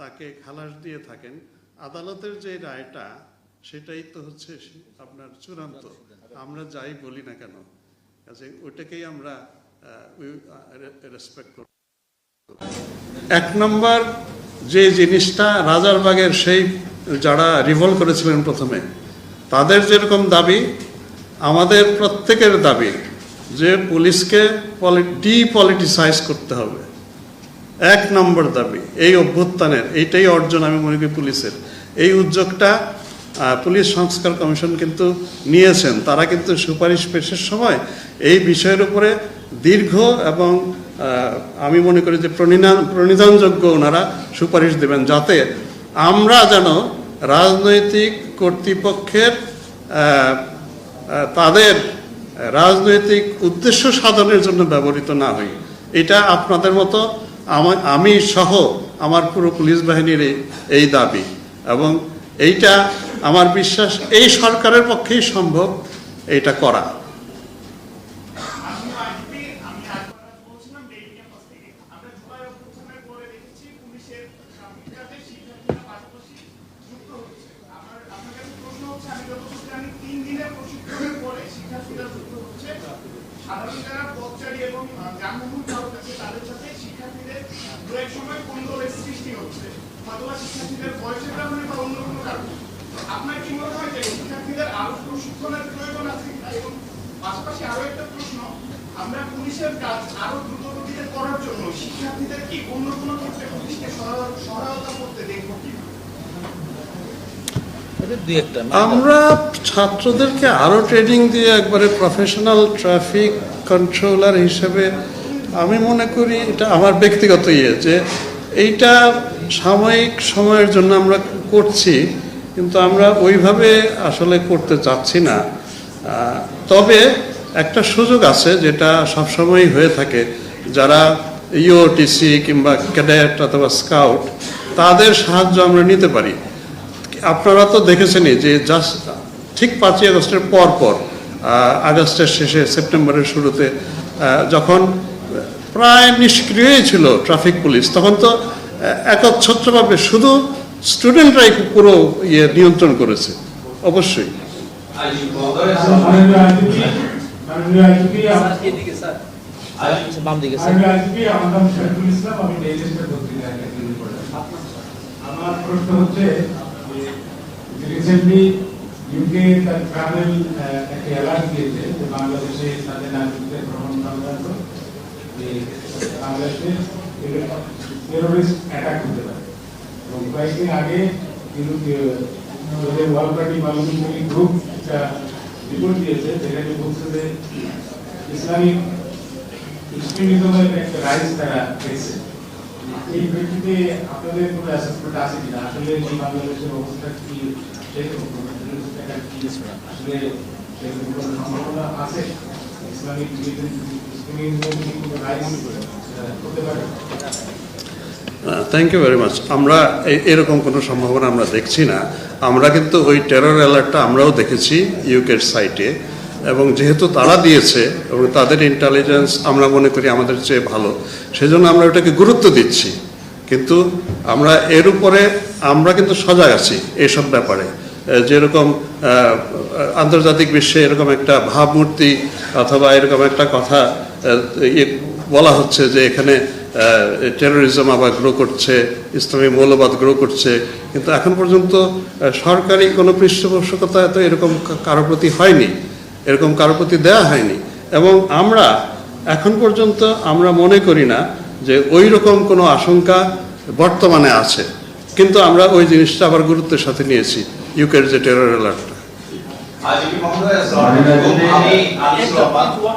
তাকে খালাস দিয়ে থাকেন। আদালতের যে রায়টা, সেটাই তো হচ্ছে আপনার চূড়ান্ত। আমরা যাই বলি না কেন, কাজে ওইটাকেই আমরা রেসপেক্ট করব এক নম্বর যে জিনিসটা, রাজারবাগের সেই যারা রিভলভ করেছিলেন প্রথমে, তাদের যেরকম দাবি, আমাদের প্রত্যেকের দাবি যে পুলিশকে ডিপলিটিসাইজ করতে হবে। এক নম্বর দাবি, এই অভ্যুত্থানের, এইটাই অর্জন আমি মনে করি পুলিশের। এই উদ্যোগটা পুলিশ সংস্কার কমিশন কিন্তু নিয়েছেন। তারা কিন্তু সুপারিশ পেশের সময় এই বিষয়ের উপরে দীর্ঘ এবং আমি মনে করি যে প্রণিধান প্রণিধানযোগ্য ওনারা সুপারিশ দেবেন যাতে আমরা যেন রাজনৈতিক কর্তৃপক্ষের তাদের রাজনৈতিক উদ্দেশ্য সাধনের জন্য ব্যবহৃত না হই। এটা আপনাদের মতো আমা- সহ আমার পুরো পুলিশ বাহিনীর এই- এই দাবি। এবং এইটা আমার বিশ্বাস, এই সরকারের পক্ষেই সম্ভব এটা করা আমি আজকে আমি একবার বলছিলাম ডেইলি ক্যাম্পাস থেকে আমরা জুলাই অভ্যুত্থানের পরে দেখেছি পুলিশের সামরিক কাজে শিক্ষার্থীরা পাশাপাশি যুক্ত হচ্ছে আমার আপনার কাছে প্রশ্ন হচ্ছে আমি যতটুকু জানি তিন দিনের প্রশিক্ষণের পরে শিক্ষার্থীরা যুক্ত হচ্ছে সাধারণ যারা পথচারী এবং আহ, যানবাহন চালক আছে তাদের সাথে শিক্ষার্থীদের দু এক সময় কোন্দলের সৃষ্টি হচ্ছে অথবা শিক্ষার্থীদের বয়সের কারণে বা অন্য কোনো কারণে আপনার কি মনে হয় যে শিক্ষার্থীদের আরও প্রশিক্ষণের প্রয়োজন আছে কিনা এবং পাশাপাশি আরও একটা প্রশ্ন আমরা পুলিশের কাজ আরও দ্রুত গতিতে করার জন্য শিক্ষার্থীদের কি অন্য কোনো ক্ষেত্রে পুলিশকে সহায়তা করতে দেখব কিনা? একটা আমরা ছাত্রদেরকে আরও ট্রেনিং দিয়ে একবারে প্রফেশনাল ট্রাফিক কন্ট্রোলার হিসেবে আমি মনে করি এটা আমার ব্যক্তিগত ইয়ে যে এইটা সাময়িক সময়ের জন্য আমরা করছি কিন্তু আমরা ওইভাবে আসলে করতে চাচ্ছি না। তবে একটা সুযোগ আছে যেটা সবসময়ই হয়ে থাকে। যারা ইওটিসি কিংবা ক্যাডেট অথবা স্কাউট, তাদের সাহায্য আমরা নিতে পারি। আপনারা তো দেখেছেনই যে জাস্ট ঠিক পাঁচই আগস্টের পর পর আগস্টের শেষে সেপ্টেম্বরের শুরুতে যখন প্রায় নিষ্ক্রিয়ই ছিল ট্রাফিক পুলিশ, তখন তো একচ্ছত্রভাবে শুধু স্টুডেন্টরাই পুরো ইয়ে নিয়ন্ত্রণ করেছে। অবশ্যই। আইজি মহোদয় মাননীয় আইজিপি মাননীয় আইজিপি স্যার এদিকে স্যার আচ্ছা, বাম দিকে স্যার মাননীয় আইজিপি আমার নাম শহীদুল ইসলাম আমি ডেইলি স্টার পত্রিকায় একটা রিপোর্টার আমার প্রশ্ন হচ্ছে যে রিসেন্টলি ইউকে তার ট্রাভেল একটা অ্যালার্ট দিয়েছে যে বাংলাদেশে তাদের নাগরিকদের ভ্রমণ সংক্রান্ত যে বাংলাদেশে টেরোরিস্ট অ্যাটাক হতে পারে এবং কয়েকদিন আগে কিন্তু ওদের ওয়াল পার্টি মালুমিনী গ্রুপ একটা রিপোর্ট দিয়েছে যেখানে বলছে যে ইসলামিক এক্সট্রিমিজমের একটা রাইজ তারা পেয়েছে এই প্রেক্ষিতে আপনাদের কোনো অ্যাসেসমেন্ট আছে কিনা আসলে এই বাংলাদেশের অবস্থা কি সেরকম কোনো terrorist attack কি আসলে সেরকম কোনো সম্ভাবনা আছে ইসলামিক এক্সট্রিমিজম কি কোনো রাইজ হতে পারে থ্যাংক ইউ ভেরি মাচ আমরা এরকম কোনো সম্ভাবনা আমরা দেখছি না। আমরা কিন্তু ওই টেরর অ্যালার্টটা আমরাও দেখেছি ইউকের সাইটে এবং যেহেতু তারা দিয়েছে এবং তাদের ইন্টেলিজেন্স আমরা মনে করি আমাদের চেয়ে ভালো, সেজন্য আমরা ওটাকে গুরুত্ব দিচ্ছি। কিন্তু আমরা এর উপরে আমরা কিন্তু সজাগ আছি এসব ব্যাপারে। যেরকম আন্তর্জাতিক বিশ্বে এরকম একটা ভাবমূর্তি অথবা এরকম একটা কথা বলা হচ্ছে যে এখানে টেরোরিজম আবার গ্রো করছে ইসলামী মৌলবাদ গ্রো করছে কিন্তু এখন পর্যন্ত সরকারি কোনো পৃষ্ঠপোষকতা তো এরকম কারও প্রতি হয়নি এরকম কারও প্রতি দেওয়া হয়নি। এবং আমরা এখন পর্যন্ত আমরা মনে করি না যে ওই রকম কোনো আশঙ্কা বর্তমানে আছে। কিন্তু আমরা ওই জিনিসটা আবার গুরুত্বের সাথে নিয়েছি ইউকের যে টেরর অ্যালার্টটা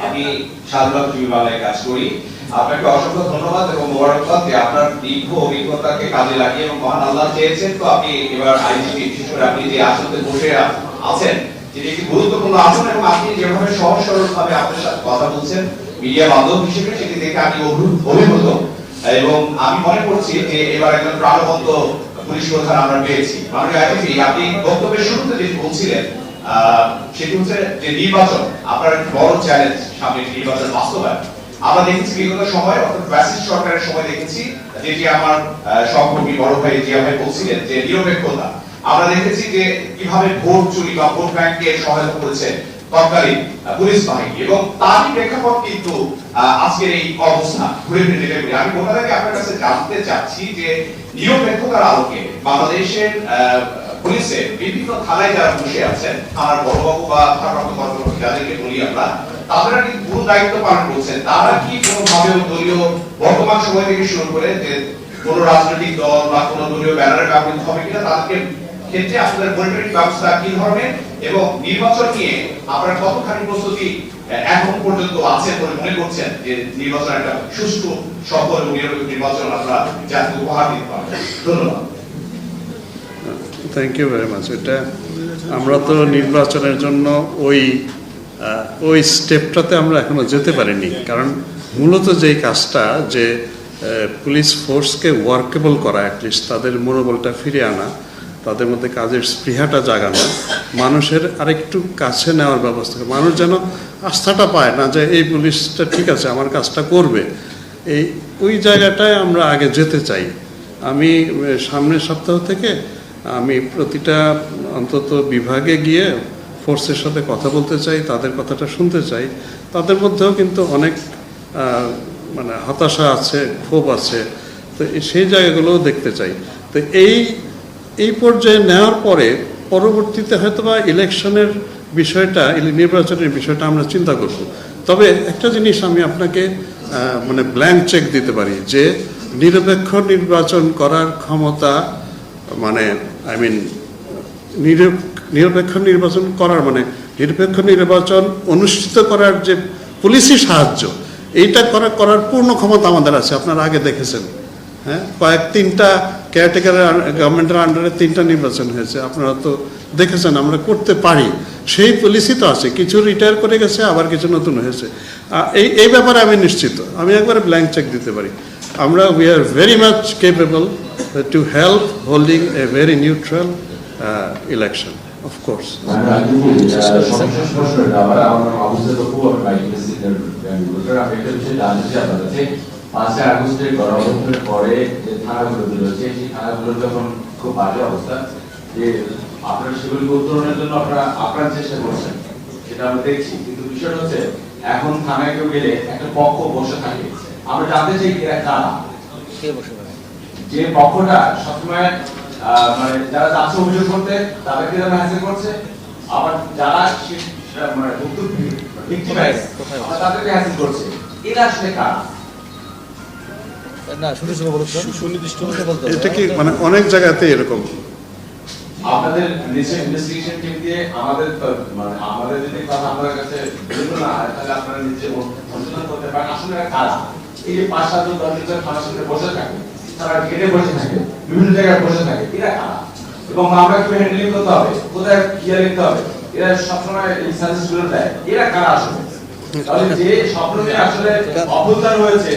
আমি বিভাগে কাজ করি। আপনাকে অসংখ্য ধন্যবাদ এবং মোবারকবাদ যে আপনার দীর্ঘ অভিজ্ঞতাকে কাজে লাগিয়ে এবং মহান আল্লাহ চেয়েছেন। তো আপনি এবার আইজিপি বিশেষ করে আপনি যে আসনে বসে আছেন, যেটি একটি গুরুত্বপূর্ণ আসন এবং আপনি যেভাবে সহজ সরল ভাবে আপনার সাথে কথা বলছেন, মিডিয়া হিসেবে সেটি দেখে আমি অভিভূত এবং আমি মনে করছি যে এবার একজন প্রাণবন্ত পুলিশ প্রধান আমরা পেয়েছি। মাননীয় আপনি বক্তব্যের শুরুতে যেটি বলছিলেন সেটি হচ্ছে যে নির্বাচন, আপনার বড় চ্যালেঞ্জ সামনে নির্বাচন বাস্তবায়ন। আমরা দেখেছি বিগত সময়, অর্থাৎ ফ্যাসিস্ট সরকারের সময় দেখেছি, যেটি আমার সহকর্মী বড় ভাই জিয়া ভাই বলছিলেন যে নিরপেক্ষতা আমরা দেখেছি যে কীভাবে ভোট চুরি বা ভোট ব্যাংকে সহায়তা করেছে তৎকালীন পুলিশ বাহিনী এবং তারই প্রেক্ষাপট কিন্তু আজকের এই অবস্থা ঘুরে ফিরে করি। আমি কোথা থেকে আপনার কাছে জানতে চাচ্ছি যে নিরপেক্ষতার আলোকে বাংলাদেশের আহ, পুলিশের বিভিন্ন থানায় যারা বসে আছেন থানার বড়বাবু বা ভারপ্রাপ্ত কর্মকর্তা যাদেরকে বলি আমরা তারা কি পুরো দায়িত্ব পালন করছেন? তারা কি কোনোভাবে দলীয় বর্তমান সময় থেকে শুরু করে যে কোন রাজনৈতিক দল বা কোন দলীয় ব্যানারে ব্যবহৃত হবে কিনা তাদেরকে ক্ষেত্রে আপনাদের মনিটরিং ব্যবস্থা কি ধরনের এবং নির্বাচন নিয়ে আপনারা কতখানি প্রস্তুতি এখন পর্যন্ত আছে বলে মনে করছেন যে নির্বাচন একটা সুষ্ঠু সফল নির্বাচন আপনারা জাতীয় উপহার দিতে পারবেন ধন্যবাদ। থ্যাংক ইউ ভেরি মাচ এটা আমরা তো নির্বাচনের জন্য ওই ওই স্টেপটাতে আমরা এখনও যেতে পারিনি। কারণ মূলত যেই কাজটা, যে পুলিশ ফোর্সকে ওয়ার্কেবল করা অ্যাটলিস্ট তাদের মনোবলটা ফিরে আনা, তাদের মধ্যে কাজের স্পৃহাটা জাগানো, মানুষের আরেকটু কাছে নেওয়ার ব্যবস্থা মানুষ যেন আস্থাটা পায় না যে, এই পুলিশটা ঠিক আছে, আমার কাজটা করবে। এই, ওই জায়গাটায় আমরা আগে যেতে চাই। আমি সামনের সপ্তাহ থেকে আমি প্রতিটা অন্তত বিভাগে গিয়ে ফোর্সের সাথে কথা বলতে চাই, তাদের কথাটা শুনতে চাই। তাদের মধ্যেও কিন্তু অনেক মানে হতাশা আছে, ক্ষোভ আছে। তো সেই জায়গাগুলোও দেখতে চাই। তো এই এই পর্যায়ে নেওয়ার পরে পরবর্তীতে হয়তো বা ইলেকশনের বিষয়টা নির্বাচনের বিষয়টা আমরা চিন্তা করব। তবে একটা জিনিস আমি আপনাকে মানে ব্ল্যাঙ্ক চেক দিতে পারি যে নিরপেক্ষ নির্বাচন করার ক্ষমতা মানে আই মিন নিরপেক্ষ নির্বাচন করার মানে নিরপেক্ষ নির্বাচন অনুষ্ঠিত করার যে পুলিশি সাহায্য, এইটা করা, করার পূর্ণ ক্ষমতা আমাদের আছে, আপনারা আগে দেখেছেন। হ্যাঁ? কয়েক তিনটা কেয়ারটেকারের গভর্নমেন্টের আন্ডারে তিনটা নির্বাচন হয়েছে, আপনারা তো দেখেছেন, আমরা করতে পারি। সেই পুলিশই তো আছে, কিছু রিটায়ার করে গেছে, আবার কিছু নতুন হয়েছে। এই এই ব্যাপারে আমি নিশ্চিত, আমি একবারে ব্ল্যাঙ্ক চেক দিতে পারি। আমরা we are very much capable to help holding a very neutral election মানে অবস্থা তো খুব অবস্থা যে জন্য চেষ্টা সেটা আমরা দেখছি কিন্তু এখন থানায় কেউ গেলে একটা পক্ষ বসে থাকে আমরা জানতে চাই এরা কারা। কে বসে পারে যে পক্ষটা সবসময় মানে যারা যাচ্ছে অভিযোগ করতে তাদেরকে যেন হ্যাসেল করছে। আবার যারা মানে? তাদেরকে হ্যাসেল করছে। এরা আসলে কারা? না শুনে শুনে বলুন সুনির্দিষ্ট। বলতে এটা কি মানে অনেক জায়গাতে এরকম? আপনাদের নিচে ইনভেস্টিগেশন টিম দিয়ে আমাদের মানে আমাদের যদি কথা আপনাদের কাছে না হয় তাহলে আপনারা নিজে অনুসন্ধান করতে পারেন। আসলে কারা? এই যে পাঁচ, সাতজন দশ জন থানার সামনে বসে থাকে, তারা গেটে বসে থাকে, বিভিন্ন জায়গায় বসে থাকে, এরা কারা? এবং আমরা কি হ্যান্ডেলিং করতে হবে? কোথায় ক্লিয়ার লিখতে হবে? এরা সবসময় এই সার্ভিসগুলো দেয়। এরা কারা আসলে? তাহলে যে স্বপ্ন নিয়ে আসলে অভ্যুত্থান হয়েছে,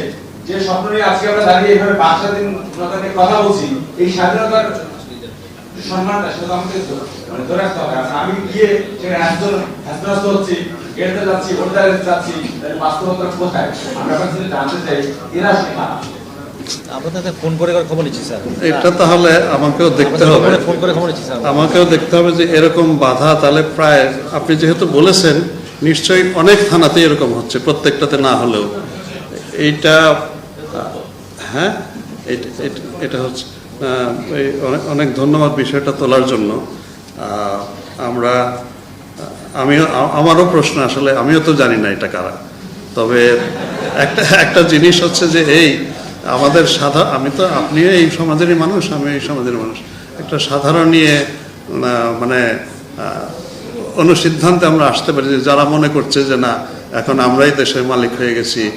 যে স্বপ্ন নিয়ে আজকে আমরা দাঁড়িয়ে এভাবে বাচ্চাদের কথা বলছি, এই স্বাধীনতার সম্মানটা সেটা আমাকে মানে ধরে রাখতে হবে। আমি গিয়ে সেখানে হ্যাস্ত হচ্ছি গেটে যাচ্ছি ওটা যাচ্ছি তাহলে বাস্তবতা কোথায়? আমরা কাছে জানতে চাই এরা কারা? ফোন করে করে খবর নিচ্ছি স্যার। এটা তাহলে আমাকেও দেখতে হবে। ফোন করে খবর নিচ্ছি স্যার। আমাকেও দেখতে হবে যে এরকম বাধা তাহলে প্রায় আপনি যেহেতু বলেছেন নিশ্চয়ই অনেক থানাতে এরকম হচ্ছে প্রত্যেকটাতে না হলেও। এইটা হ্যাঁ? এটা- হচ্ছে অনেক- ধন্যবাদ বিষয়টা তোলার জন্য। আমরা, আমিও, আমারও প্রশ্ন আসলে, আমিও তো জানি না এটা কারা। তবে একটা একটা জিনিস হচ্ছে যে, এই আমাদের সাধা, আমি তো, আপনিও এই সমাজেরই মানুষ আমি এই সমাজের মানুষ। একটা সাধারণ নিয়ে মানে অনুসিদ্ধান্তে আমরা আসতে পারি যে, যারা মনে করছে যে, না, এখন আমরাই দেশের মালিক হয়ে গেছি,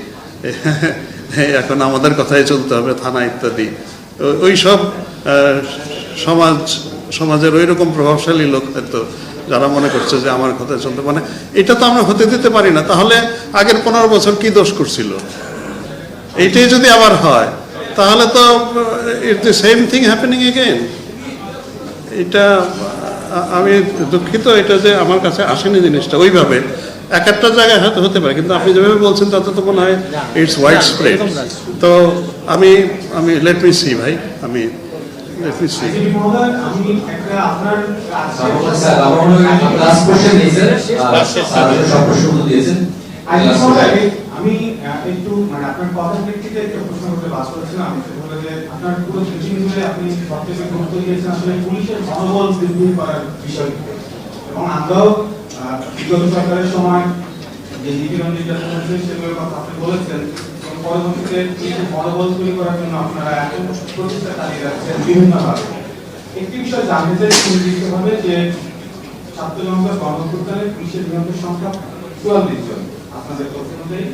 এখন আমাদের কথাই চলতে হবে, থানা ইত্যাদি। ওই সব সমাজ, সমাজের ওই রকম প্রভাবশালী লোক হয়তো যারা মনে করছে যে আমার কথা চলতে মানে এটা তো আমরা হতে দিতে পারি না। তাহলে আগের পনেরো বছর কি দোষ করছিল? এইটাই যদি আবার হয়, তাহলে তো it the same thing happening again এটা আমি দুঃখিত এটা যে আমার কাছে আসেনি জিনিসটা। ওইভাবে এক একটা জায়গায় হয়তো হতে পারে কিন্তু আপনি যেভাবে বলছেন তাতে তো মনে হয় ইটস ওয়াইড স্প্রেড তো আমি আমি লেট মি সি ভাই আমি লেট মি সি আমি একটা মনে আপনার কথার প্রেক্ষিতে একটা প্রশ্ন করতে বাস করেছিলাম সেটা হলো যে আপনার পুরো আপনি সবথেকে গুরুত্ব দিয়েছেন। আসলে পুলিশের মনোবল বৃদ্ধি করার বিষয়টিতে এবং আমরাও বিগত সরকারের সময় যে নির্যাতন হয়েছে সেগুলোর কথা আপনি বলেছেন। পরবর্তীতে পুলিশের মনোবল তৈরি করার জন্য আপনারা এখন প্রচেষ্টা চালিয়ে যাচ্ছেন বিভিন্নভাবে। একটি বিষয় জানতে চাই সুনির্দিষ্টভাবে যে ছাত্র জনতার গণঅভ্যুত্থানে পুলিশের নিহতের সংখ্যা চুয়াল্লিশ জন আপনাদের তথ্য অনুযায়ী,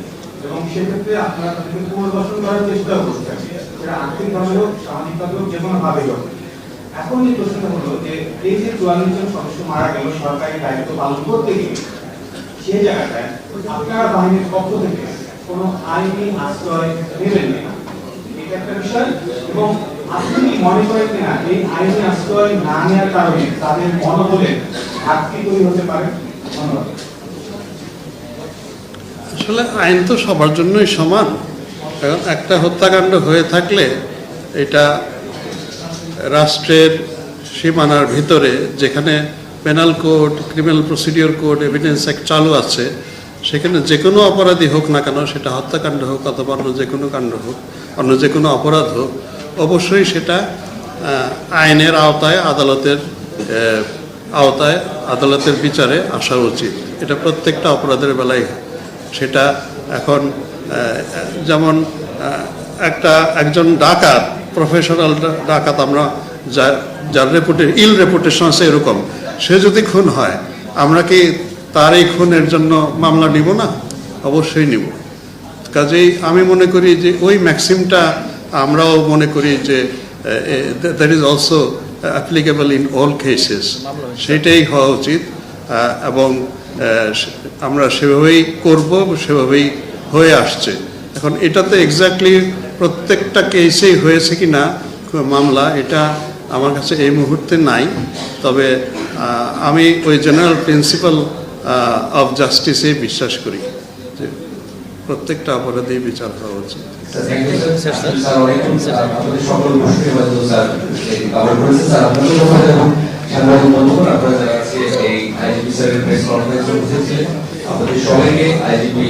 এবং সেক্ষেত্রে আপনারা তাদেরকে পুনর্বাসন করার চেষ্টা করছেন। সেটা আর্থিকভাবে হোক সামাজিকভাবে হোক যে কোনো ভাবেই হোক। এখন যে প্রশ্নটা হলো যে, এই যে চুয়াল্লিশ জন সদস্য মারা গেল, সরকারি দায়িত্ব পালন করতে গিয়ে সেই জায়গাটায় আপনারা বাহিনীর পক্ষ থেকে কোনো আইনি আশ্রয় নেবেন না। এটা একটা বিষয়। এবং আপনি মনে করেন কিনা, এই আইনি আশ্রয় না নেওয়ার কারণে তাদের মনোবলে ঘাটতি তৈরি হতে পারে? ধন্যবাদ। আসলে আইন তো সবার জন্যই সমান। এখন একটা হত্যাকাণ্ড হয়ে থাকলে এটা রাষ্ট্রের সীমানার ভিতরে যেখানে penal code criminal procedure code evidence act চালু আছে, সেখানে যে কোনো অপরাধী হোক না কেন, সেটা হত্যাকাণ্ড হোক অথবা অন্য যে কোনো কাণ্ড হোক, অন্য যে কোনো অপরাধ হোক, অবশ্যই সেটা আইনের আওতায়, আদালতের আওতায়, আদালতের বিচারে আসা উচিত। এটা প্রত্যেকটা অপরাধের বেলায় সেটা এখন যেমন একটা, একজন ডাকাত প্রফেশনাল ডাকাত আমরা যা- যার রেপুটে ইল রেপুটেশন আছে এরকম। সে যদি খুন হয় আমরা কি তার এই খুনের জন্য মামলা নিব না? অবশ্যই নিব। কাজেই আমি মনে করি যে ওই ম্যাক্সিমটা আমরাও মনে করি যে that is also applicable in all cases সেটাই হওয়া উচিত। এবং আমরা সেভাবেই করব সেভাবেই হয়ে আসছে। এখন এটাতে এক্স্যাক্টলি প্রত্যেকটা কেসেই হয়েছে কি না মামলা, এটা আমার কাছে এই মুহূর্তে নাই। তবে আমি ওই জেনারেল প্রিন্সিপাল অফ জাস্টিসে বিশ্বাস করি যে প্রত্যেকটা অপরাধী বিচার হওয়া উচিত। আপনাদের সবাইকে, আইজিপি